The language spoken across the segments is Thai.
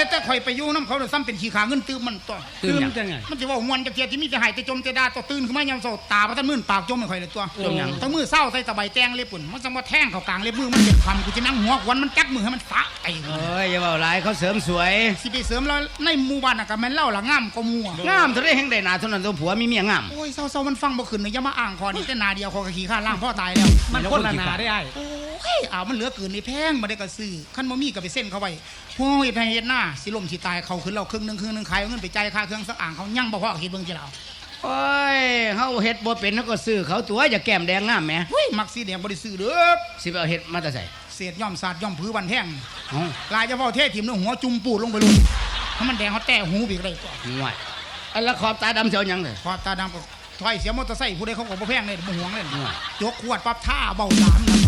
แต่แต่ข่อยไปอยู่น้ำเขาเนี่ยซ้ำเป็นขี้ขาเงินตื้มมันตัวตื่ตื่นนหยังจังไง มันจะว่าหวนจะเทียที่มีแต่หายแต่จมแต่ดาตัวตื่นขึ้นมายามเช้าตาพระท่านมื่นปากจมไม่ค่อยเลยตัวจมหยัง ทั้งมือเศร้าใส่ตะไบแตงเล็บปุ่นมันจะมาแทงเขากลางเล็บมือมันเจ็บคำกูจะนั่งหัวควันมันจักมือให้มันสะไอ้เอ้ยอย่าเว้าหลายเขาเสริมสวย สิไปเสริมแล้วในหมู่บ้านน่ะก็แม่นเล่าละงามก็มัว งามเท่าได้แห่งได้หนาเท่านั้นตัวผัวมีเมียงาม โอ้ยเศร้าๆมันฟังบ่ขึ้นเลยอย่ามาอ่างคอนี่แต่นาเดียวคอกะขี้ข้าล่างพ่อตายแล้วมันคนละหนาได้ไอ้ โอ้ ยอ่าวมันเหลือเกินนี่แพงบ่ได้ก็ซื้อคันบ่มีก็ไปเส้นเขาไว้โอ้ยให้เฮ็ดหน้าสิล่มสิตายเขาขึ้นเราครึ่งหนึงครึ่งหนึงขายเอาเงินไปจ่ายค่าเครื่องสักอ่างเขายังบ่พอคิดเบิ่งจิเราโอ้ยเฮาเฮ็ดบ่เป็นเฮาก็ซื้อเขาตัวอย่าแก้มแดงงามแหมเฮ้ยมักสีแดงบ่ได้ซื้อเด้อสิไปเอาเฮ็ดมาแต่ไสเศษย่อมสาดย่อมผือบันแท่งเอ้าลายจะเฝ้าเทถิ่มเนื้อหัวจุ่มปูดลงไปเลยถ้ามันแดงเขาแต่หูบีกได้ตัวห่วยอันละขอบตาดำเสียวหยังเลยพอตาดำก็ถอยเสียมอเตอร์ไซค์ผู้ใดเขาก็บ่แพงเลยบ่ห่วงเลยห่วยยกขวดปั๊บท่าเบาสามนะ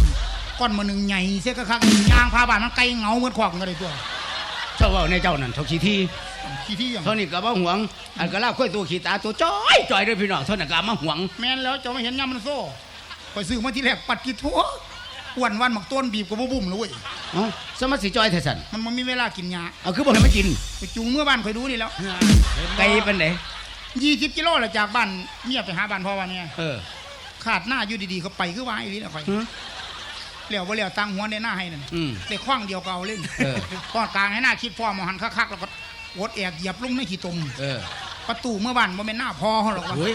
ก้อนมาหนึ่งใหญ่เสียกะคักยางพาบานมันไกลเหงาเหมือนขวากกันเลยตัวเจ้าเว้าในเจ้านั่นเท่าขี้ที่ขี้ที่ยังเท่านี้ก็บ่ห่วง อันก็ลาบค่อยตัวขี้ตาตัวจ้อยจ้อยด้อพี่น้องเท่านั้นก็เอามาห่วง แม่นแล้วเจะไม่เห็นยามมันโซ่ไปซื้อมาที่แรกปัดกี่ทั่วอ้วนวันหมักต้นบีบกับบุ่มเลยเว้ยเอ้าสมัสิจอยแท้ซั่นมันมันมีเวลากินยาเอาคือบ่ให้มากินไปจูงเมื่อบ้านคอยดูนี่แล้วไกลเปานใดยี่สิบกิโลแล้วจากบ้านเมียไปหาบ้านพ่อวันเนี่ยเออ ขาดหน้าอยู่ดีๆเขาไปคือว่าไอ้นี่แหละคอย เหลียวบ่เหลียวตังหัวในหน้าให้นั่นอืมแต่คว้างเดียวก็เอาเล่นเออก้อนกลางให้หน้าคิดพ่อมาหันคักๆแล้วก็วดแอกเหยียบลงในขี้ตมเออประตูเมื่อบ้านบ่แม่นหน้าพ่อเขาหรอกวะเฮ้ย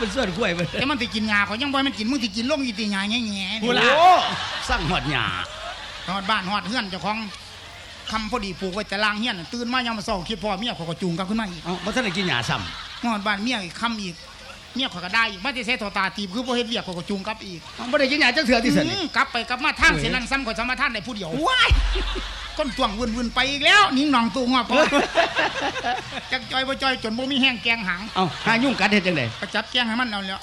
เป็นส่วนกล้วยเบิดแต่มันสิกินยาเขายังบ่ให้มันกินมึงสิกินลงอีตีหยาแง่ๆโอ้นี่สั่งหอดหญ้าฮอดบ้านฮอดเฮือนเจ้าของคำพอดีปลูกไว้แต่ล่างเฮียนน่ะตื่นมายามมาเช้าคิดพ่อเมียเขาก็จูงกลับขึ้นมาอีกเอ้าบ่ทันได้กินหญ้าซ้ำฮอดบ้านเมียอีกคำอีก เมียเขาก็ได้อีกมาสิเสโทตาตีบคือบ่เฮ็ดเวียกเขาก็จูงกลับอีกเอ้าบ่ได้กินหญ้าจักเทื่อที่ซั่นอืมกลับไปกลับมาทางเส้นนั้นซ้ำข่อยสามารถทานได้ผู้เดียวว้ายก้นตวงวุ่นๆไปอีกแล้วนิ่งหนองตูงอกพอจักจอยบ่จอยจนบ่มีแห้งแกงหางเอ้าหายุ่งกัดเฮ็ดจังได๋ก็จับแกงให้มันเอาแล้ว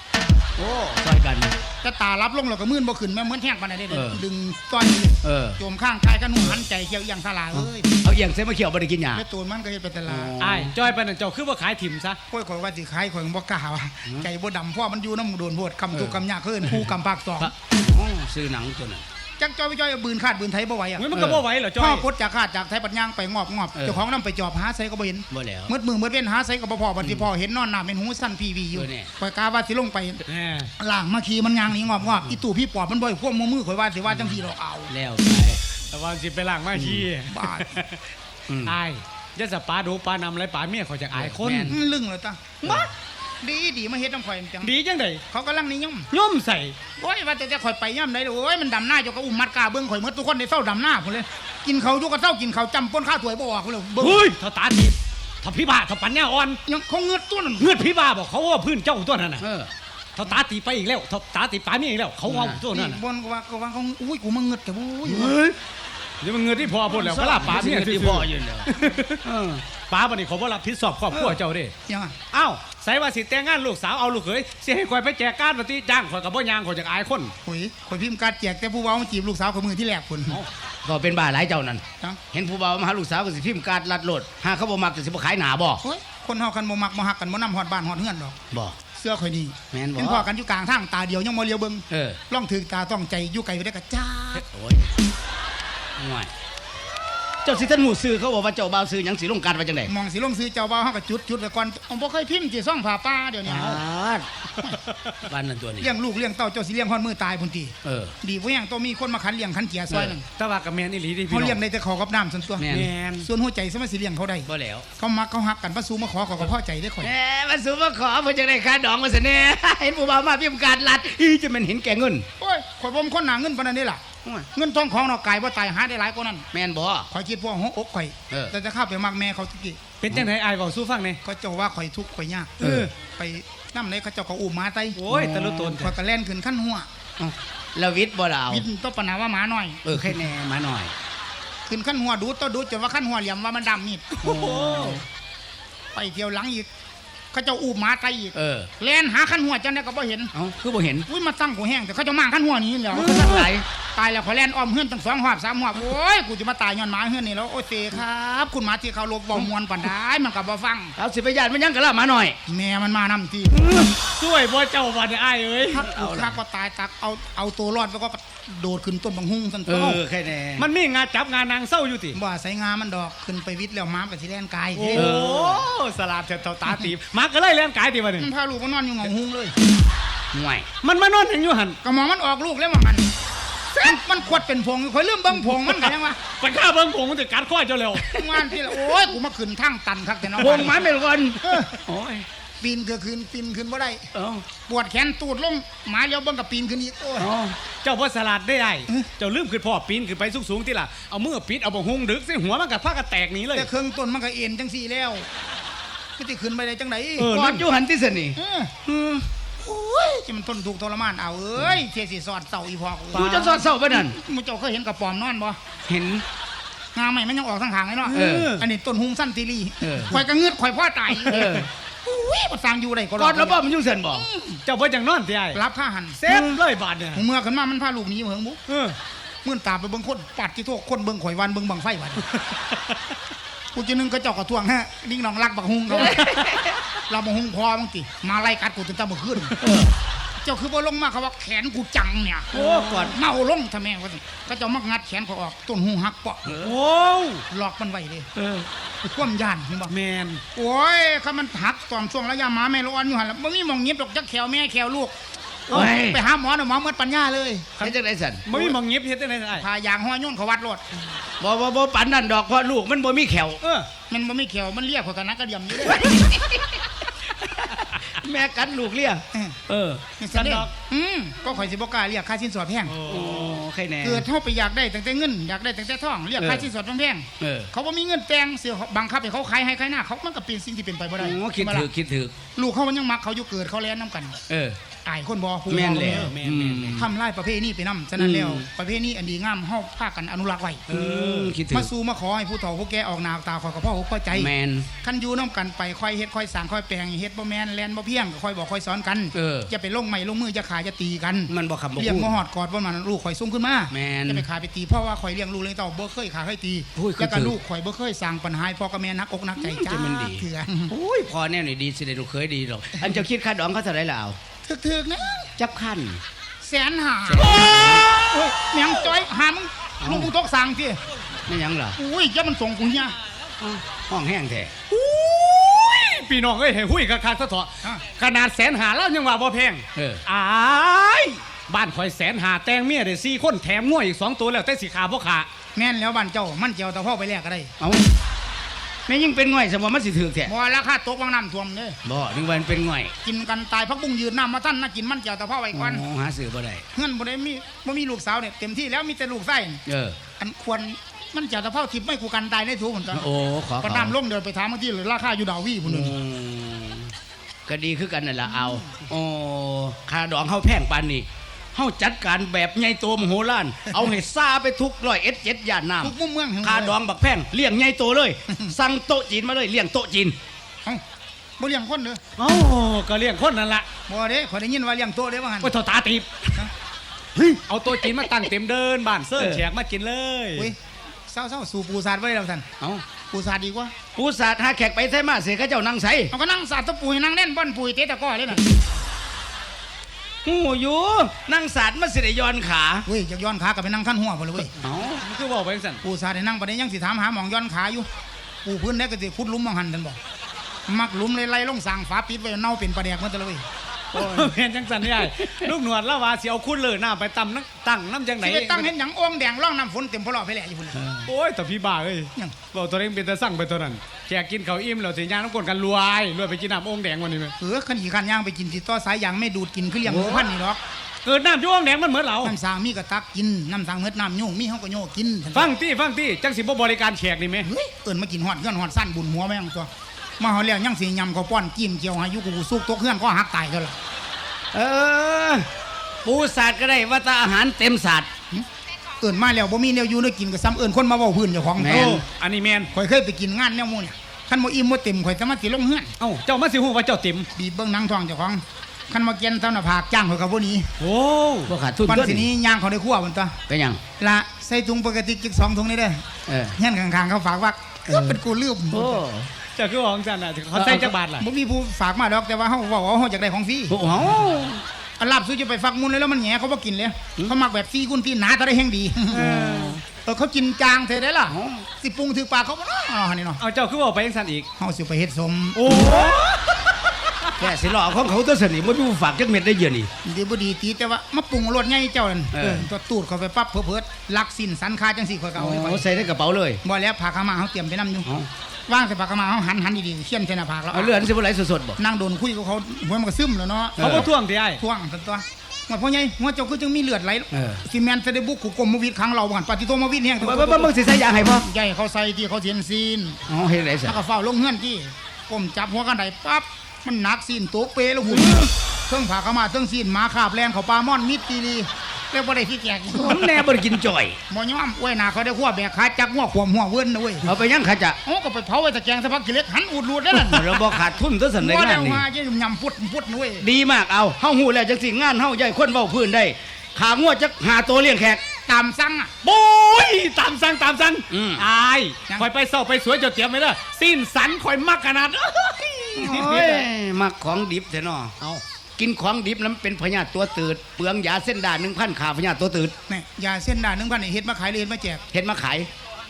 โอ้ซอยกัน แต่ตารับลงแล้วก็มื่นบ่ขึ้นแม่เหมือนแห้งปานใดเด้เออ ดึงต้อยเออ โจมข้างกายกันหุ่นหันใจเกี่ยวเอียงสลาเอ้ยเอาเอียงใส่มาเขียวบ่ได้กินหญ้าแม่ตูนมันก็เฮ็ดไปแต่ละไอ้จ้อยไปนั่นเจ้าคือว่าขายถิ่มซะ ค่อยข่อยว่าสิขายข่อยบ่กล้าว่าใจบ่ดำเพราะมันอยู่น้ำโดนโพดคำทุกข์คำยากเพิ่นผู้กำภาคสองพระอ๋อซื้อหนังตัวนั้น จักจอยไปจอยเอาบืนคาดบืนไทยบ่ไหวอะเฮ้ยมันก็บ่ไหวเหรอจ้พ่ออยกดจากคาดจากไทยปัดย่างไปงอบงอบเออ เจ้าของนำไปจอบหาไสก็บ่เห็นบ่แล้ว มืดมือมืดเว้นหาไสก็บ่พอบัดที่พ่อเห็นนอนหน้าเป็นหูสั้นพีวีอยู่เออเนี่ยข่อยกาว่าสิลงไปแหม ล่างมาขี่มันยางหนี่งอบงอบอีตู่พี่ปอบมันบ่อยควบมือมือข่อยว่าสิว่าจังซี่ดอกเอา แล้วไป แต่ว่าสิไปล้างมาขี้บาด อืมไอ้ยะสปาดูปลานำไรปลาเมียเขาจะอายคน แม่นอืมลึงเลยตาบ้า ดีดีมาเฮ็ดน้ำข่อยจังดีจังไดเขากำลังนิยมย่อมใส่โอ้ยว่าแต่จะข่อยไปย่ำได้เลยโอ้ยมันดำหน้าเจ้าก็อุ้มมัดกาเบิ้งข่อยเมื่อทุกคนได้เศร้าดำหน้าพุ่นเลย กินเขาวอยู่ก็เศร้ากินเขาวจำป้นข้าวถวยบ่ออกพุ่นเลยเบิ้งเฮ้ยเท่าตาดีถ้าพี่บ้าถ้าปัญญาอ่อนยังเขาเงือดตัวนั่นเงือดพี่บ้าบอกเขาว่าพื้นเจ้าตัวนั้นน่ะเออเท่าตาตีไปอีกแล้วเท่าตาตีปลาเมียอีกแล้ว เขาเอาตัวนั้นนี่น่ะบนก็ว่าก็ว่าเขาอุ้ยกูมาเงือดแต่อุ้ยเฮ้ยเดี๋ยวมันเงือดที่พอพูดแล้วเขาลาปลาเมียที่ที่พ่พ่ออออยู่ยู่แล้วเออปลาบันนี้เขาบ่รับผิดชอบครอบครัวเจ้าเด้ยังอะอ้าว ใส่ว่าสิแต่งงานลูกสาวเอาลูกเขยสิให้คอยไปแจกการปฏิจ้างคอยกับบ่ยางคอยจากอายคนโอ้ยข่อยพิมพ์การดแจกแต่ผู้เว้ามาจีบลูกสาวข่อยมือที่แรกพุ่นก็เป็นบ้าหลายเจ้านั่นจังเห็นผู้บ่าวมาหาลูกสาวก็สิพิมพ์การ์ดลัดโลดหาเขาบ่มักก็สิบ่ขายหน้าบ่โอ้ยคนเฮากันบ่มักบ่ฮักกันบ่นำฮอดบ้านฮอดเฮือนดอก บ่ เสื้อข่อยนี่แม่นบ่เห็นพ่อกันอยู่กลางทางตาเดียวยังบ่เลียวเบิ่งเออล่องถึกตาต้องใจอยู่ไกลไปได้กระจ้าดโอ้ยง่าย เจ้าสิท่านหมู่ซื้อเขาบอกว่าเจ้าบ่าวซื้อหยังสิลงการไว้จังได๋มองสิลงซื้อเจ้าบ่าวเฮาก็จุดจุดไว้ก่อนผมบ่เคยพิมพ์สิซ่องผ้าป้าเดี๋ยวนี้อาดบ้านนั่นตัวนี้ เลี้ยงลูกเลี้ยงเต้าเจ้าสิเลี้ยงฮอดมือตายพุ่นติเออ ดีบ่ยังต้องมีคนมาขันเลี้ยงขันเกียซอยนั่นแต่ว่ากับแม่นอีหลีที่พี่เขาน้เลี้ยองง ได้แต่ขอกับน้ำส่วนตัวแม่แม่น ส่วนหัวใจสมัยสิเลี้ยงเขาได้บ่แล้วเขามักเขาฮักกันมาสู่มาขอเขาก็พอใจได้อข่อย แหมมาสู่มาขอเพิ่นจังได้ค่าดองมาซะแน่ เห็นผู้บ่าวมาพิมพ์การ์ดลัดอีจะมันเห็นแก่เงิน โอ้ยข่อยบ่มคนหนาเงินปานนั้นเด้ล่ะโอ้ย เงินทองของเนาะกายบ่ตายหาได้หลายกว่านั้นแม่นบ่ข่อยคิดพวกหัวอกข่อยเออ แต่จะเข้าไปมักแม่เขาตะกี้เป็นจังไดอายเว้าสู้ฟังแหน่เขาเจ้าว่าข่อยทุกข์ข่อยยากเออ ไปนำไหนเขาเจ้าก็อุ้มหมาไตโอ้ยตะลุตนข่อยก็แล่นขึ้นขั้นหัวเอ้าแล้ววิทย์บ่ล่ะเอาวินต้ปัญหาว่าหมาน้อย เออแค่แน่มาหน่อย ขึ้นขั้นหัวดูต่อดูจนว่าขั้นหัวเหลี่ยมว่ามันดำมีดโอ้โหไปเที่ยวหลังอีกเขาเจ้าอูบหมาไตอีกเออ แล่นหาขั้นหัวจังได้ก็บ่เห็น เอ้าคือบ่เห็นอุ้ยมาตั้งกูแห้งแต่เขาเจะมางขั้นหัวนี้แล้วทั้งหลาย ตายแล้วขอยแล่นอ้อมเฮือนตั้งสองหอบสามหอบโอ้ยกูจะมาตายย้อนหมาเฮือนนี่แล้วโอ้ยเสครับ คุณหมาที่เขาลบบ่มวนปันได้มันก็บ่ฟังเอาสิไปญาติมันยังกะละมาหน่อย แม่มันมานำที่ช่วยบ่เจ้าวันอ้ายเอ้ยทักกูทักก็ตายตักเอาเอาตัวรอดแล้วก็โดดขึ้นต้นบังหุ่งสันเอโตอแค่แน่มันมีงานจับงานนางเศร้าอยู่ติบ่ใส่งามันดอกขึ้นไปวิทย์แล้วม้ากับสิแล่นกายโอ้เด้สลาดเถอะตาตีบมาก็เลยเลี้ยงกายติวันนี้มันพาลูกมานอนอยู่เหงาหุ่งเลยห่วยมันมานอนอย่างอยู่หันก็มองมันออกลูกแล้วว่ามัน มันมันขวดเป็นพงข่อยลืมเบิ่งพงมันกันยังวะไปฆ่าเบิ่งผงมันจะกัดข้อเจ้าเร็วงานที่ละโอ้ยกูมาขึ้นทางตันคักแต่เนาะวงหมาเป็นก่อนเออโอ้ยปีนก็ขึ้นปีนขึ้นบ่ได้เอ้าปวดแขนตูดลงหมาเลี้ยวเบิ่งกับปีนขึ้นอีกโอ้ยเอ้าเจ้าพ่อสลัดได้ไอ้เจ้าลืมขึ้นพ่อปีนขึ้นไปสูงๆที่ล่ะเอามือปิดเอาบ่หุงดึกสิหัวมันกัดผ้ากระแตกหนีเลยแต่เครื่องต้นมันก็เอ็นจังสี่แล้วก็สิขึ้นไปได้จังไดเออมันอยู่หันที่สนี่เอออืม โอ้ยจะมันทนถูกข์ทรมานเอาเอ้ยเทสิสอดเสาอีพอกกูจะสอดเศร้าไปนั่นมึงเจ้าเคยเห็นกระป๋อมนอนบ่เห็นงาใหม่มันยังออกทางหางเลยเนาะเอออันนี้ต้นหุงสั้นตีรีเออข่อยก็เงือดข่อยพ่อตายเอออุ้ยบ่สร้างอยู่ได้ก็รกอดแล้วบ่มันอยู่เส้นบ่เจ้าพ่อจังนอนที่ไอ้รับค่าหันเซ็ตเลยบาทเนี่ยหูเมื่อขึ้นมามันพาลูกหนี้เหมืองบุเออเมื่อตาไปเบิ่งคนปัดที่โทษคนเบิ่งข่อยวันเบิ่งบังไฟวัน กูจะนึงกระจอกกระทวงฮะนิ่งน้องรักบักฮุงเขาเราบักฮุงพอมั้งติมาไล่กัดกูจนตาบ่ขึ้นเจ้าคือบ่ลงมาเขาว่าแขนกูจังเนี่ยโอ้ก่อนเมาลงทำแม่ว่าสิก็เจ้ามักงัดแขนเขาออกต้นหูหักเปาะโอ้หลอกมันไว้เด้เออความย่านเห็นบ่แมนโอ้ยถ้ามันหักตอนช่วงระยะหมาแม่ร้อนอยู่หั่นล่ะบ่มีหมองเงียบดอกจักแขวแม่แขวลูก โอ้ย ไปหาหมอน่ะหมอหมดปัญญาเลยเฮ็ดจังไดสันไม่มีหมองเงียบเฮ็ดได้ไงไอ้พายางห้อยย่นเขาวัดรถบ่บ่บ่ปันนั่นดอกเพราะลูกมันบ่มีแขวเออมันบ่มีแขวมันเรียกข่อยกันนักกระเดียมอยู่เด้แม่กัดลูกเลี้ยเออเออนี่สันดอกอืมก็ข่อยสิบ่กล้าเรียกค่าสินสอดแพง โอ้โอ้แค่แน่ เกิดเฮาไปอยากได้ตั้งแต่เงินอยากได้ตั้งแต่ทองเรียกค่าสินสอดแพงเออๆเขาบ่มีเงินแต่งเสียบังคับให้เขาขายให้ขายหน้าเขามันก็เป็นสิ่งที่เป็นไปบ่ได้โอ้คิดใช่ไหมถือล่ะคิดถือลูกเขามันยังมักเขาอยู่เกิดเขาแล่นนํกัน เออ อายคนบ่ผู้แม่นบ่แล้วแม่นแม่นแม่น ทำลายประเพณีไปนำฉะนั้นแล้วอืมประเพณีอันดีงามเฮาพากันอนุรักษ์ไว้อืมคิดถือมาสู่มาขอให้ผู้เฒ่าผู้แก่ออกหน้าออกตาขอยกับพ่ออกพ่อใจแมน คันอยู่น้กันไปค่อยเฮ็ดค่อยสร้างค่อยแปลงเฮ็ดบ่แม่นแลนบ่เพียงก็ค่อยบอกค่อยสอนกันเออ จะไปลงไม้ลงมือจะขาจะตีกันมันบ่คำบ่เลี้ยงพูดบ่ฮอดกอดบ่มันลูกข่อยสูงขึ้นมาแม่นจะไปขาไปตีเพราะว่าข่อยเลี้ยงลูกเลี้ยงเต้าบ่เคยขาเคยตีโอ้ยคือแล้วก็ถือ ลูกข่อยบ่เคยสร้างปัญหาให้พ่อกับแม่นักอกนักใจจ้าจะมันดีเถื่อโอ้ยพอแน่หน่อยดีสิได้ลูกเคยดีหรอกอันเจ้าคิดค่าดองเขาเท่าไหร่ล่ะเอา ถึกๆนะจับคันแสนหาโอ้ยแมงจ้อยหามึงลูกมึงตกสั่งสิไม่หยังล่ะอุ้ยอย่ามันส่งกูเฮียอ้าวห้องแห้งแท้พี่น้องเอ้ยให้หุ้ยกับคาสะเถาะอะขนาดแสนหาแล้วยังว่าบ่แพงเอออายบ้านข่อยแสนหาแตงเมียได้สี่คนแถมง่วยอีกสองตัวแล้วแต่สิขาบ่ขาแม่นแล้วบ้านเจ้ามันเจียวตะพ่อไปแลกก็ได้เอา แม่ยิ่งเป็นง่อยสมมติมันสิถือแท้บ่ราคาตกวางน้ำท่วมเด้บ่นึกว่ามันเป็นง่อย กินกันตายพักบุ้งยืนน้ำมาท่านน่ากินมันเจียวตะพ่อไว้ก่อนโอ้หาซื้อบ่ได้เงินบ่ได้มีบ่มีลูกสาวเนี่ยเต็มที่แล้วมีแต่ลูกไส้เอออันควรมันเจียวตะพ่อทิพย์ไม่กูกันตายในถูพุ่นตอนโอ้ขอก็ขอน้ำลงเดินไปถามเมื่อกี้เลยราคาอยู่ดาววี่พุ่นอืนึงมก็ดีคือกันนั่นล่ะเอาโอ้ค่าดองเฮาแพงปานนี้ เฮาจัดการแบบใหญ่โตมโหฬารเอาให้ซาไปทุกร้อยเอ็ดเจ็ดย่านน้ำทุกมุมเมืองแห่ค่าดองบักแพงเลี้ยงใหญ่โตเลย สั่งโต๊ะจีนมาเลยเลี้ยงโต๊ะจีนเอ้าบ่เลี้ยงคนเด้อเอ้าก็เลี้ยงคนนั่นละบ่เด้ขอยได้ยินว่าเลี้ยงโตะเด้ว่างั้นโอ้ยเท่าตาตีบฮะเฮ้ยเอาตัวจีนมาตั้งเต็มเดินบ้านเสิร์ฟเออ แขกมากินเลยเว้ยเศร้าๆสู่ปูสาดไว้แล้วท่านเอาปูสาดดีกว่าปูสาดหาแขกไปใส่มาเสียเขาเจ้านั่งใส่เอาก็นั่งสาดตะปูให้นั่งเล่นบ่อนปุ๋ยเตะตะก้อเลยน่ะ หูอยู่นั่งสาดมาสิได้ย้อนขาเว้ยอยากย้อนขากับไปนั่งขั้นหัวพุ่นเลยเว้ยเอามันคือบอกไปจังซั่นปูสาดให้นั่งประเดี๋ยวยังสิถามหาหมองย้อนขาอยู่ปูพื้นได้ก็สิขุดหลุมมองหันท่านบอกมักหลุมเลยไล่ลงสร้างฝาปิดไว้เน่าเป็นปลาแดกมันตะเลยโอ้ย เห็นจังสันนี่ไอ้ลูกหนวดละว่าสิเอาคุณเลยหน้าไปตำนักตั้งน้ำจังไหนสิไปตั้งเห็นหยังโอ่งแดงร่องน้ำฝนเต็มพอลอไปแหละอยู่พุ่นเลยโอ้ยแต่พี่บ้าเอ้ยยังบอกตัวเองเป็นแต่สั่งไปตัวนั้นแขกกินเขาวอิ่มแล้วสิย่างน้ำกลนกันรวยรวยไปกินน้ำโอ่งแดงวันนี้ไหมเออขันขี่ขันย่างไปกินสิต่อสายยางไม่ดูดกินคือเลี้ยงหมูพันธุ์นี่ดอกเกิดน้ำชั่วโอ่งแดงมันเหมือนเราน้ำสางมีกระตักกินน้ำสางเม็ดน้ำโยงมีเฮาก็โยกกินท่านฟังตี้ฟังตี้จังสิบ่บริการแขกนี่ไหมเฮ้ยเอิ้นมากินฮอดเฮือนฮอดสั้นบุญหัวแม่งตัว มาเฮาแล้วยังสิยำข้าวป้อนกิ้มเจียวให้อยู่กูสุกตกเฮือนก็หักตายเท่าล่ะเออ ปูสาดก็ได้ว่าแตาอาหารเต็มสาดเอิ้นมาแล้วบ่มีแนวอยู่แนวกินก็ซ้ำเอิ้นคนมาเว้าพื้นเจ้าของแม่โอ้นอันนี้แมนข่อยเคยไปกินงานแนวหมู่เนี่ยคันบ่อิ่มบ่เต็มข่อยจะมาสิลงเฮือนเอ้าเจ้ามาสิฮู้ว่าเจ้าติ๋มบีบเบิ่งหนังท้องเจ้าของคันมาเกียนเท่าหน้าผากจ้างเขากับพวกนี้โอ้บ่ขาดทุนปันตัวสินี้นี้ย่างเขาได้ขั้วมันตัวเป็นหยังละใส่ถุงปกติกิกสองถุงนี่เด้อเออเงี้ยข้างๆเขาฝากว่าก็เป็นกูลืมโอ้ เจ้าคือของจันน่ะเขาใส่จักบาทล่ะบ่มีผู้ฝากมาดอกแต่ว่าเขาบอกว่าเขาอยากได้ของฟรีโหอันลาบซื้อจะไปฟักมุนเลยแล้วมันแหงเขาบ่กินเลย เขามักแบบซีกุนที่หนาแต่ได้แห้งดีเออเขากินจางเท่ได้ล่ะสิปรุงถือปากเขาบ่เนาะอ๋อนี่เนาะเอาเจ้าคือบอกไปยังสันอีกเฮาสิไปเฮ็ดสมโอ้แค่สิหลอกของเขาตัวสนิทบ่มีผู้ฝากจักเม็ดได้เยอะนี่ดีบ่ดีตีแต่ว่ามาปรุงรสใหญ่เจ้านั่นเออเออตัวตูดเขาไปปั๊บเพิ่ดๆลักสินสันคาจังสี่ข่อยก็เอาไว้ก่อนโอ้ใส่ในกระเป๋าเลยบ่แล้วผักขาวมาเขาเตรียมไปนํอยู่เอา ว่างใส่ผักขาวมาเขาหันหันดีๆเขียนใส่หน้าผากแล้วเอาเลือดสิบ่ไหลสดๆบ่นั่งโดนคุยกับเขาหัวมันก็ซึมแล้วเนาะเขาบ่ท่วงที่ไอ้ท่วงสันตัวว่าพ่อใหญ่หัวเจ้าคือจังมีเลือดไหลเออซีเมนต์จะได้บุกขู่กลมมาวิดครั้งเราบ่กันปฏิโทมาวิดแห้งบ่บ่บ่มึงสิใส่ยางให้บ่ใหญ่เขาใส่ที่เขาเทียนซีนอ๋อเฮ็ดได้ซะแล้วก็เฝ้าลงเฮือนที่ก้มจับหัวกันไดปั๊บมันหนักซีนโตกเปแล้วหุ่นเครื่องผ่าเข้ามาเครื่องซีนหมาขาบแลนเขาปลาม่อนมิดตีดี แล้วบ่ได้ที่แจกผมแน่บ่ได้กินจ่อยบ่ยอมอ้วยหน้าเขาได้ขั้วแบกขาจักหัวขวมหัวเวิ้นนะเว้ยเอาไปยังขาจะโอ้ก็ไปเผาไว้ตะแกรงสักพักกิเลสหันอูดรูดได้นั่นเราบ่ขาดทุนตัวสันในบ่งาได้นนี่มาจะยำพุดพุดนะเว้ยดีมากเอาเฮาฮู้แล้วจังสิงานเฮาใหญ่คนเว้าพื้นได้ขางัวจักหาตัวเลี้ยงแขกตามสั่งอะโอ้ยตามสั่งตามสั่งอืมอายยังคอยไปเศร้าไปสวยเจ้าเตรียมไว้เด้อสิ้นสันคอยมักขนาดเอ้ยโอ้ยมักของดิบแท้เนาะเอา กินของดิบนั้นเป็นพญาติตัวตืดเปลืองยาเส้นด่าน1,000ขาพญาติตัวตืดนี่ยาเส้นด่านหนึ่งพันนี่เฮ็ดมาขายเลยเฮ็ดมาแจกเห็นมาขาย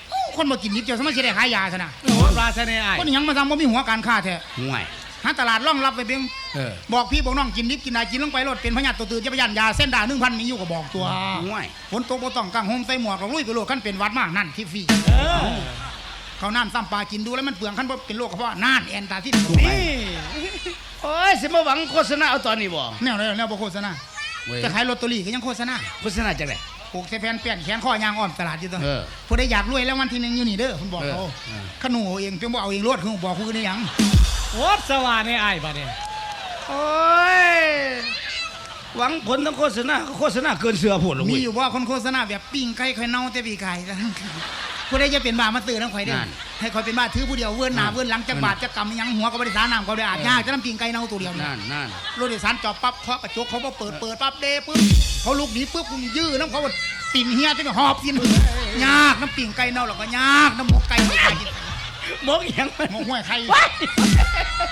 โอ้คนมากินนิดเดียวสมัยสิได้ขายยาซะนะโอ้ปลาชะเนไอ้คนหยังมาทำบ่มีหัวการค้าแท้ห่วย หาตลาดร่องรับไปเพียงเออ บอกพี่บอกน้องกินนิดกินนายกินลงไปรถเป็นพญาติตัวตื่นจะไปยันยาเส้นด่านหนึ่งพันมีอยู่ก็บอกตัวห่วยฝนตกบ่ต้องกางโฮมใส่หมวกเราลุยไปโลดขั้นเป็นหวัดมากนั่นที่ฟรี เออ เขาน้ำซ้ำปลากินดูแล้วมันเปลืองขั้นบ่เป็นโรคกระเพาะน่านแอนตาที่นี่โอ้ยสิมาหวังโฆษณาเอาตอนนี้บ่แนวแนวแนวบ่โฆษณาเว้ยจะขายลอตเตอรี่ก็ยังโฆษณาโฆษณาจังได๋ ปลูกใส่แผ่นเปลี่ยนแขนข้อยางอ้อมตลาดอยู่ตัวเออผู้ใดอยากรวยแล้ววันที่หนึ่งอยู่นี่เด้อคุณบอกเขาเออเออ ขนูเอาเองเพียงบ่เอาเองรวดคือบอกคือได้หยังโอ้สว่านในไอ้บัดนี้โอ้ยหวังผลทั้งโฆษณาก็โฆษณาเกินเสือผลลงมีเว้ยอยู่ว่าคนโฆษณาแบบปิ้งไก่ไข่เน่าแต่ปีไก่ ผู้ใดจะเป็นบ้ามาตื่นน้ำข่อยเด้อนั่น ให้ข่อยเป็นบ้าถือผู้เดียวเวิ้นหน้านั่นเวิ้นหลังจักบาทจักกำหยังหัวก็บ่ได้สาน้ำก็บ่ได้อาบยากจะน้ำปิ้งไก่เน่าตัวเดียวนี่ นั่นนั่น รถโดยสารจอดปั๊บเคาะกระจกเขาบ่เปิดเปิดปั๊บเด้ปึ๊บเขาลุกหนีปึ๊บคุณยื้อน้ำเขาว่าปิ่นเฮียจะไปหอบกินยากน้ำปิ้งไก่เน่าแล้วก็ยากน้ำหมกไก่ไม่ขายกินมกหยังหมกห้วยไข่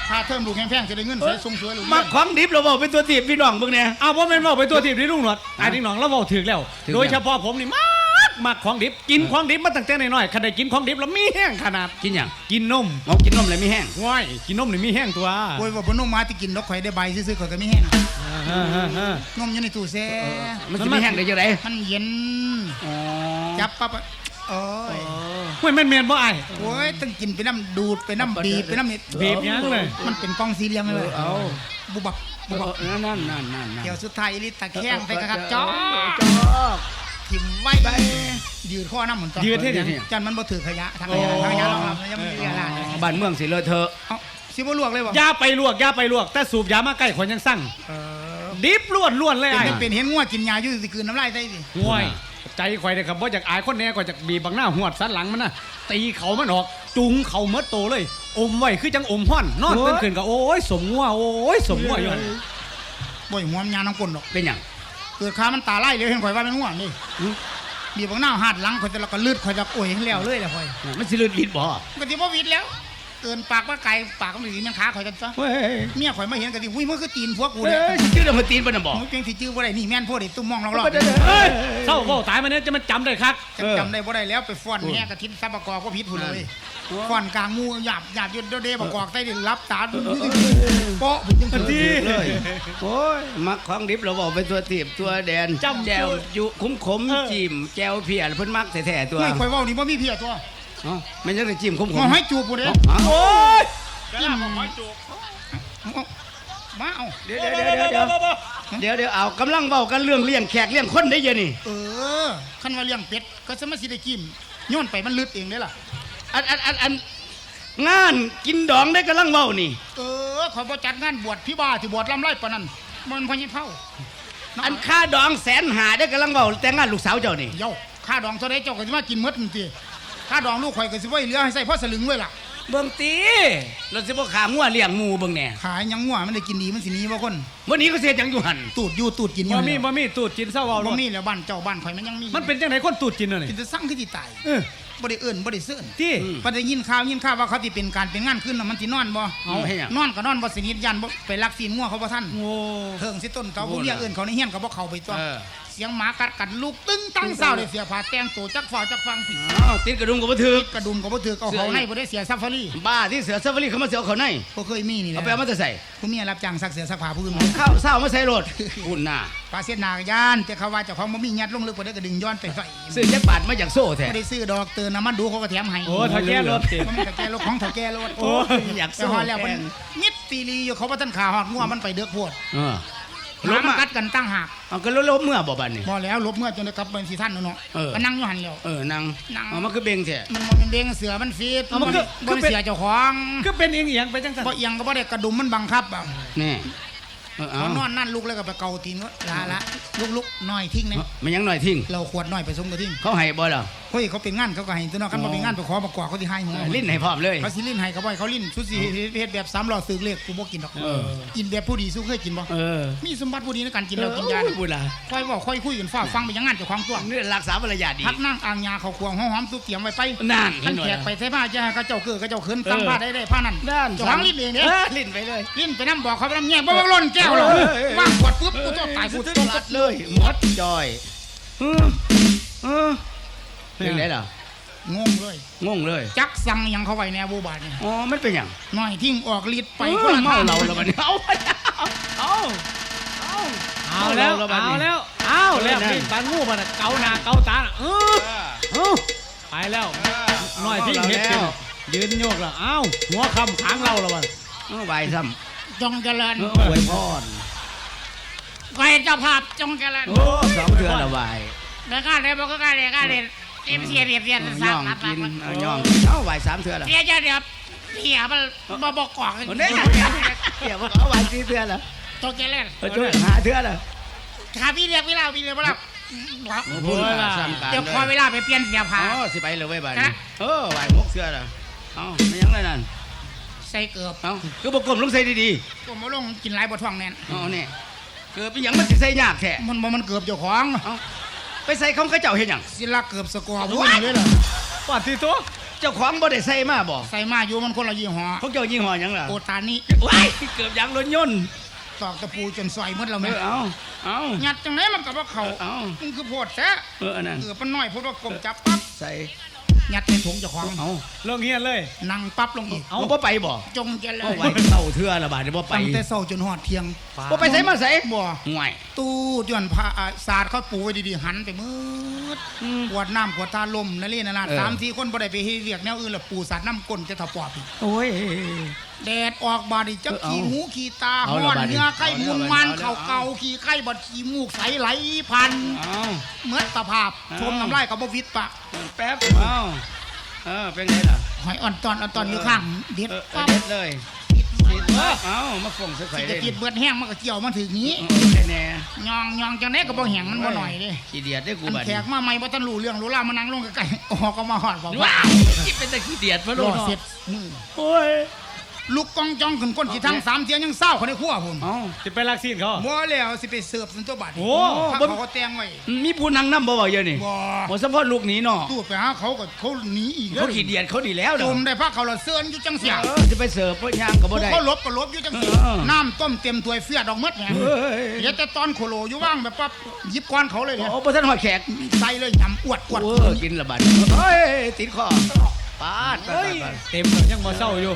ค่าเทอมลูกแพงๆจะได้เงินใส่ส่งสวยลูกมัเรีกยนของดิบเราบอกเป็นตัวตีบพี่น้องเบิ่งเนี่ยเอาว่าแม่นเว่าไปตัวทีบนี่ลุงหนวดไอ้นี่น้องเราเว้าถึกแล้ว ถึกแล้ว โดยเฉพาะผมนี่มาก มักของดิบ กินของดิบมาตั้งแต่น้อยๆคันได้กินของดิบแล้วมีแห้งขนาด กินหยังกินนมเอากินนมเลยไม่แห้งว้ายกินนมนี่มีแห้งตัวโอ้ยว่าบนนมมาที่กินดอกข่อยได้ใบซื้อๆข่อยก็ไม่แห้งเออเออเออนมอยู่ในตู้แช่มันสิไม่แห้งได้จังไดมันเย็นอ๋อจับปั๊บอะโอ้ยเฮ้ยแม่นแม่นบ่ไอ้โอ้ยต้องกินไปน้ำดูดไปน้ำบีบไปน้ำนี่บีบยังเลย มันเป็นกล้องสี่เหลี่ยมเลยเอาบุบับบุบับเออนั่นนั่นนั่นนั่นเดี๋ยวสุดท้ายอีลิตตะแคงไปกระจ้อจ้อ ทิมไว้ยืดข้อน้ำเหมือนตอนยืดเท่ยังจันมันบ่ถือขยะทางขยะทางขยะรองรับแล้วยังไม่มีอะไรบ้านเมืองสิเลอะเทอะเอ้าสิบ่ลวกเลยบ่ยาไปลวกยาไปลวก แต่สูบยามาใกล้คนยังสั่งเออดิบล้วนล้วนเลยเป็นไอ้เป็นเห็นงัวกินยาอยู่สิคืนน้ำลายใส่สิห่วยใจข่อยเลยครับว่าจากอายคนแน่ก็จากบีบบังหน้าหวดสันหลังมันนะตีเขามันออก จุงเขาเมดโตเลย อมไว้คือจังอมห้อนนอนตื่นขึ้นก็โอ้ยสมงัวโอ้ยสมงัวอยู่หั่นบ่อยหัวมันยาน้ำก้นดอกเป็นหยัง เกิดขามันตาไล่เลยเห็นข่อยว่ามันง่วงนี่บีบบังหน้าหัดหลังข่อยแต่เราก็ลืดข่อยจะโอ้ยให้แล้วเลยแหละข่อยมันสิลืดลิ้นบ่ก็ที่บ่วิดแล้วเกินปากว่าไก่ปากมันสิมันขาข่อยกันซะเฮ้ยเมียข่อยมาเห็นก็สิอุ้ยมันคือตีนพวกกูเอ้เนี่ยยสิชื่อเรื่องมาตีนบ่น่ะบ่มึงเพียงสิจื้อบ่ได้นี่แม่นพวกเด็กตุ้มมองรอบเฮ้ยเศร้าเว้าตายมาเนี่ยจะมันจำได้คักๆจำจำได้บ่ได้แล้วไปฟ้อนแม่กระทินซับประกอบก็ผิดพุ่นเลยฟ้อนกลางหมู่หยาบหยาบอยู่เด้ๆประกอบใต้ดินรับตา โป๊ะพุ่นจังทันทีซี่เลย โอ้ย มักของดิบเราบอกเป็นตัวตีบตัวแดนจำแจวอยู่คุ้มขมเออ จิ้มแจวเพียเพิ่นมักแท้ๆตัวไม่ข่อยเว้านี่บ่มีเพียตัวเอ้ามันยังได้จิ้มคุ้มขมอมให้จูบพุ่นเด้เอ้าโอ้ยจิ้มมาเอาเดี๋ยวเดี๋ยวเดี๋ยวเดี๋ยวเดี๋ยวเดี๋ยวเอากำลังเว้ากันเรื่องเลี้ยงแขกเลี้ยงคนได้เดี๋ยอะนี่ เออคันว่าเลี้ยงเป็ดก็สมาสิได้กินย้อนไปมันลึดเองเด้ล่ะ อันอันอันอัน งานกินดองได้กำลังเว้านี่ เออขอยบ่จัดงานบวชพี่บ้าที่บวชลำไรปานนั้นมันพอยิเผาอันค่าดองแสนหาได้กำลังเว้าแต่งงานลูกสาวเจ้านี่ เย้าค่าดองเท่าไรเจ้าก็สิมากินหมดนั่นติค่าดองลูกข่อยก็สิไว้เหลือให้ใส่พ่อสลึงเลยล่ะ เบิ่งตีเราสิบ่ขางัวเลี้ยงหมูเบิ่งแหน่ขายหยังงัวมันได้กินดีมันสิหนี้บ่คน วันนี้ก็เสียจังอยู่หันตูดอยู่ตูดกินอยู่บ่มีบ่มีตูดกินเศร้าเอาบ่บ่มีแล้วบ้านเจ้าบ้านข่อยมันยังมีมันเป็นจังไดคนตูดกินน่ะนี่กินจะสั่งคือสิตาย เออ บ่ได้เอิ้นบ่ได้เสื้อนที่บ่ได้ยินข่าวยินข่าวว่าเขาสิเป็นการเป็นงานขึ้นแล้วมันสินอนบ่เอาให้หยัง นอนก็นอนบ่สนิทยันบ่ไปลักซีนงัวเขาบ่ทันโอ้ เถิงสิต้นเตาโอ้บ่เรียกเอิ้นเขาในเฮียนก็บ่เข้าไปตัว เออ เสียงหมากัดกัดลูกตึ้งตั้งเศร้าเลยเสียผ้าแต่งตัวจักฝ่าจักฟังผิดอ้าวติดกระดุมก็บ่ถึกกระดุมก็บ่ถือเอาเสื้อเขาในบ่ได้เสียซัฟฟารีบ้าที่เสือซาฟารีเขามาเสือเอาเขาในบ่เคยมีนี่แหเอาละไปเอามาแต่ใส่ผู้เมียรับจ้างซักเสื้อซักผ้าผู้อื่นข้าวเศร้ามาใส่รถอุ่นน่ะปลาเสียนากย่านแต่เขาว่าเจ้าของบ่มียัดลงลึกบ่ได้ก็ดึงย้อนไปใส่ซื้อจักบาทมาจากโซ่แท้บ่ได้ซื้อดอกเตือนน้ำมันดูเขาก็แถมให้โอ้ถ้าแก้รถติบ่แม่นถ้าแก้รถของถ้าแก้รถโอ้ยอยากแต่โซ่ว่าแล้วแพมันงนิดตีลีอยู่เขาบ่ทันขาฮอดงัวมันไปเดือกโพดเออห ลมาบมันมากัดกันตั้งหากเอาก็ลบๆเมื่อบ่บัดนี่บ่แล้วลบเมื่อจนได้กลับเป็นสิท่านเนาะเออก็นั่งอยู่หันแล้วเออนางนั่งเอามาคือเบงแท้มันบ่เป็นเด้งเสือมันฟีดเอามันก็บ่เป็นเสือเจ้าของก็เป็นเอียงๆไปจังซั่นบ่เอียงก็บ่ได้กระดุมมันบังคับอะนี่เออเอาเขานอนนั่นลุกแล้วก็ไปเกาตีนก็ละละลุกลุกๆน้อยทิ้งเนี่ยมันยังหน่อยทิ้งเราขวดน้อยไปส่งก็ทิ้งเขาให้บ่ล่ะ เฮ้ยเขาเป็นงานเขาก็ให้ตัวน้อยกันบ่เป็นงานไปขอมากว่าเขาสิให้หัวลิ้นให้พร้อมเลย เขาสิลิ้นให้เขาบ่ให้เขาลิ้นสุดสิเฮ็ดแบบสามหล้อสึกเลขกูบ่กินดอกเออ กินแบบผู้ดีสู้เคยกินบ่เออมีสมบัติผู้ดีในการกินแล้วกินยาบุญล่ะค่อยบอกค่อยคุยกันฟ้าฟังไปยังงานเจ้าของตัวนี่รักษามารยาทดีพักนั่งอ่างยาเขาควงห้องหอมๆตุกเตรียมไว้ไปนั่นท่านแขกไปเทผ้าจะให้เขาเจ้าคือเขาเจ้าขึ้นตั้งผ้าได้ได้ผ้านั้นนั่นเจ้าของลิ้นเองเด้ ลิ้นไปเลย ลิ้นไปน้ำบอกเขาไปน้ำแง่บ่บ่ล้นแก้วหรอกเออเออ ว่างขวดปุ๊บกูต้องตายกูดต้องลัดเลย หมดจอย เออเออ เป็นไงล่ะงงเลย งงเลย จักสั่งหยังเขาไว้แนวบูบาทนี่อ๋อมันเป็นหยังน้อยทิ้งออกฤทธิ์ไปไปคนละเมาทางเราแล้วบัดนี้เอาเอาเอาเอาแล้ว เอาแล้วบัดนี้เอาแล้วเอาแล้วเอาแล้วนี่ปานงูมันน่ะเกาหน้าเกาตาน่ะเออเออไปแล้วน้อยที่เฮ็ดกินยืนโยกแล้วเอ้าหัวคำขางเราแล้วมันเอาใบซ้จงเจริญำเอาไว้พรใครเจ้าภาพจงเจริญโอ้สองเทือละใบเดี๋ยวก็เลยบอกก็เลยก็เลย เอ็มเสียเรียบเรียนเอาสัย่กองนัดกินเอาย่องเอาใบสามเทือละเสียจะเดี๋ยวเสียมันบ่บอกกอกโอ้เนี่ยเดี๋ยวเอาใบสี่เทือละจงเจริญเอาช่วยหาเทือละขาพี่เรียกเวลาพี่เรียกเวลาพูดละซ้ำกันเดี๋ยวคอยเวลาไปเปลี่ยนเสียผ้าอ๋อสิไปเลยไว้ยใบฮะเออใบหกเทือละเอาไม่ยังไงนั่นใส่เกือบเอ้าคือบอกกลมลงใส่ดีๆก็มาลงกินหลายบ่ท้องแน่นๆเอเนี่ยเกิดเป็นยังมันสิใส่ยากแท้มันมันเกือบเจ้าของเอา ไปใส่ของเขาเจ้าเห็นยังสิลักเกือบสกอร์พูดเลยเหรอปัดที่ตัวเจ้าของบ่ได้ใส่มาบ่ใส่มาอยู่มันคนละยี่ห้อพวกเจ้ายี่ห้อหยังล่ะโอตานิว้ายเกือบยางรถยนต์ตอกตะปูจนซอยหมดแล้วเอแม่อเอาเอายัดจังไหนมันก็บ่เข้าเอามันคือโพดแท้เอออันนั้นเกือบมันน้อยพูดว่ากลมจับปั๊บใส่ ยัดในถุงเจ้าของเอาเรื่องเฮียนเลย นั่งปั๊บลงอีกเอาบ่ไปบ่จงเจริเอาญไว้เต่าเทื่อละบาดนี้บ่ไปตั้งแต่เช้าจนฮอดเที่ยงบ่ไปใส่มาใส่บ่ห่วยตู้จวนผ้าอ่าสาดเขาปูไว้ดีๆหันไปมืดขวดน้ำขวดทาลมนั่นนี่นั่นนะสามสี่คนบ่ได้ไปเฮ็ดเรียกแนวอื่นละปูสาดน้ำก้นจะถปอบอีกโอ้ยแดดออกบาดนีจักเออเอาขี้หูขี้ตาเอาห้ละอนบาดนี้เนื้อไข้เอาละมุนมันเอาละเข่าเก่าขี้ไข้บัดขี้มูกใสไหลพันเอาเมื่อสภาพเอา ชมน้ำลายกับบ่วิตปะแป๊บเอาเออเป็นไงล่ะหอยอ่อนตอนอ่อนตอนอยู่ข้างเด็ดเออเออปั๊บเด็ดเลยติดปั๊บเอามาฟงใส่ไข่สิได้จะติดเบิดแห้งมันก็เกี่ยวมาถึงนี้เออแค่แน่ยองยองจังได๋ก็บ่แห้งมันบ่หน่อยเด้ขี้เดียดได้กูอันบัดแขนี้กมาใหม่บ่ทันรู้เรื่องรู้ราวมานั่งลงใกล้ๆออกก็มาฮอดบ่ว้าว้าวที่เป็นตะขี้เดียดมารโลอดเสร็จมือโอ้ย ลูกกองจ้องขึ้นก้นสิทั้งสามเสียงยังเศร้าเขาในครัวพุ่นเอาจะไปลักซีนเขาบ่แล้วสิไปเสิร์ฟสันตัวบัดโอ้ ถ้าบ่เขาก็แต่งไว้มีผู้นั่งนำบ่เบาเยอะนี่บ่หมดสมพอลูกหนีเนาะตู้ไปหาเขาก็เขาหนีอีกเขาขี้เดียดเขาดีแล้วจเด้อมได้พักเขาละเสื้อนอยู่จังเสียเออจะไปเสิร์ฟเพราะย่างก็บ่ได้ เขาลบก็ลบอยู่จังสิเออ น้ำต้มเต็มถ้วยเฟียดออกหมดแหมเฮ้ยเดี๋ยวแต่ตอนโคโลอยู่ว่างแบบปั๊บหยิบก้อนเขาเลยเนี่ยโอ้บ่ทันหอยแขกใส่เลยยำอวดอวดโอ้กินละบัดเฮ้ยติดคอปาดเฮ้ยเต็มยังมาเศร้าอยู่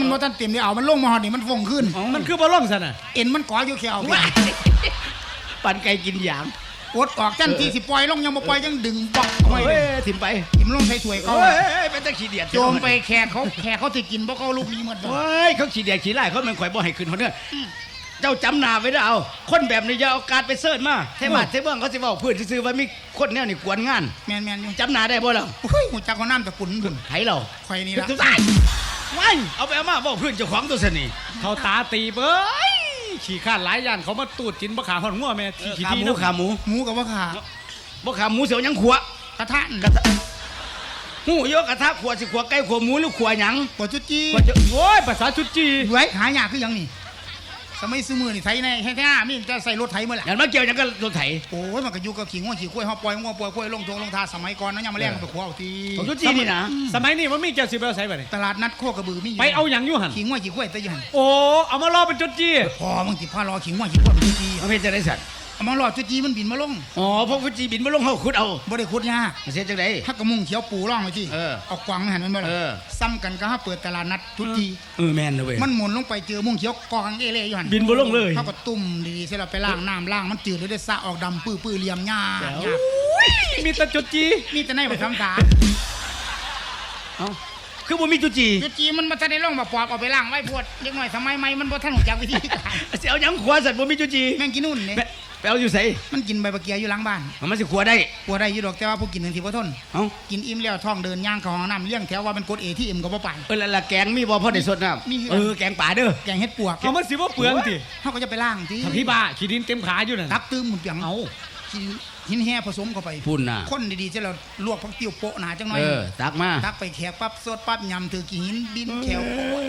มันบ่ทันเต็มได้เอามันลงมาหอดนี่มันฟงขึ้น มันคือบ่ล่องซะน่ะเอ็นมันก่ออยู่แค่เอาว้ายปั่นไก่กินหยางอดออกจันทีสิปล่อยลงยังบ่ปล่อยยังดึงบอกเอาไว้เฮ้เลยยถิ่มไปทิมลงใส่ถ้วยเขาเฮ้ยเป็นตะขี้เดียดโจมไปแขกเขาแขกเขาสิกินบ่เขาลูกนี้หมดบ่เฮ้ยเขาขี้เดียดขี้ไล่เขามันข่อยบ่ให้ขึ้นเขาเด้อเจ้าจำหน้าไว้เด้อเอา คนแบบนี้อย่าเอาการไปเสิร์ชมาเทมาเทเมืองเขาสิเว้าพื้นซื่อๆว่ามีคนแนวนี่กวนงานแม่นๆอยู่จำหน้าได้บ่ล่ะโอ้ยหูจักว่าน้ำตะกุนพุ่นไผเราข่อยนี่ละทุกท่าน ว้ายเอาไปเอามาบอกเพื่อนเจ้าของตัวสนี่เขาตาตีเบ้ยขี่ข้านหลายย่านเขามาตูดกินบ่ขาหอนหัวแม่ขี่ขี้ขาดีหมูเนาะขาหมูหมูกับว่าขาบ่ขาหมูเสียวยังขัวกระทะกระทะหูโยกกระทะขวสิขวไก่ขวหมูหรือขวหยังปวดจุดจีว่าจะโอ้ยภาษาจุจีไว้หายากคือหยังนี่ สมัยซื้อมือนี่ไถในให้แท้มีจะใส่รถไถเมื่อไหร่อย่างมาเกี่ยวหยังก็รถไถโอ้ยมันก็อยู่กับขี่ง้วขี่กล้วยเฮาปล่อยง้วปล่อยกล้วยลงทงลงทาสมัยก่อนนะยังมาแล่งไปขวเอาทีของจุจีนี่นะสมัยนี้มันมีเจ้าสิบเอาใส่ไปนี่ตลาดนัดโคกระบือมีอยู่ไปเอาหยังอยู่หันขี่ง้วขี่กล้วยแต่อยู่หันโอ้เอามารอเป็นจุจีพอมึงสิพารอขี่ง้วขี่กล้วยเป็นจุดจีมันเป็นจะได้สัตว์ เอามารอจุดจีมันบินมาลงอ๋อพวกจุจีบินมาลงเฮาขุดเอาบ่ได้ขุดยากมันเสียจังไดถ้ากระมุงเขียวปูร่องไว้ที่เออเอากวางมาหันมันบ่ล่ะเออซ้ำกันก็ฮะเปิดตลาดนัดจุดจีเออแม่นนะเว้ยมันหมุนลงไปเจอมุงเขียวกองเอเล่อยู่หันบินบ่ลงเลยเขาก็ตุ่มดีๆเสร็จแล้วไปล้างน้ำล้างมันจืดเลยได้สระออกดำปื้อๆเหลี่ยมหญ้าแจ๋วหญ้ามีแต่จุจีมีแต่ในไปทำตาเอ้าคือบ่มีจุจีจุดจีมันมาทันได้ลงมาปอบเอาไปล้างไว้พวดเล็กน้อยสมัยใหม่มันบ่ทันรู้จักวิธีการสิเอาหยังขวสัตว์บ่มีจุจีแม่งกินนู่นเนี่ยแม่ ไปเอาอยู่ไสมันกินใบตะเกียอยู่หลังบ้านมันสิขวได้ปวดได้อยู่ดอกแต่ว่าผู้กินถึงสิบ่ทนเอ้ากินอิ่มแล้วท้องเดินย่างเข้าห้องน้ำเลี้ยงแถวว่ามันกดเอที่เอ็มก็บ่ไปเออแล้วละแกงมีบ่พอได้สดน้ำมีคือกันเออแกงป่าเด้อแกงเฮ็ดปวกเอามันสิว่าเปลืองติเขาก็จะไปล้างทีถ้าพี่บ้าขี้ดินเต็มขาอยู่นั่นตักตื้มหมุนเปียงเอากินหินแห่ผสมเข้าไปพุ่นน่ะคนดีๆจะเราลวกผักติ้วโปะหนาจังหน่อยเออตักมาตักไปแขกปั๊บสดปั๊บยำถือกี่หินบินแขวโอ้ย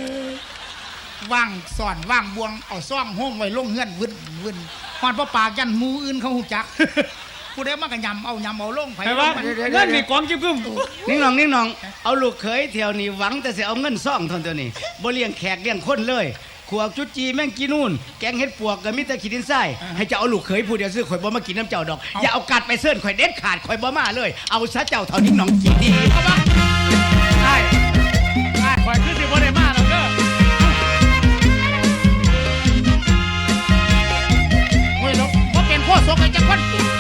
ว่างซ่อนว่างบวงเอาซ่องห้องไว้ลงเฮือนวึนวึนฮอดบ่ปากยันหมูอื่นเขาหูจักผู้ใดมาก็ยำเอายำเอาลงไผใช่ปะลงมันเงินมีกองจิ้มกึ้มนิ่งหนองนิ่งหนองเอาลูกเขยเที่ยวนี้หวังแต่สิเอาเงินซ่องเทานตัวนี้บ่เลี้ยงแขกเลี้ยงคนเลยขวกจุดจีแม่งกินนู่น แกงเห็ดปวกก็มีแต่ขี้ดินทรายให้เจ้าเอาลูกเขยผู้เดียวซื้อข่อยบ่มากินน้ำเจ้าดอก อย่าเอากัดไปเสิร์นข่อยเด็ดขาดข่อยบ่มาเลย เอาซะเจ้าเท่านิ่งหนองกินดีใช่ใช่คอยคือสิบ่ได้มา บ่เป็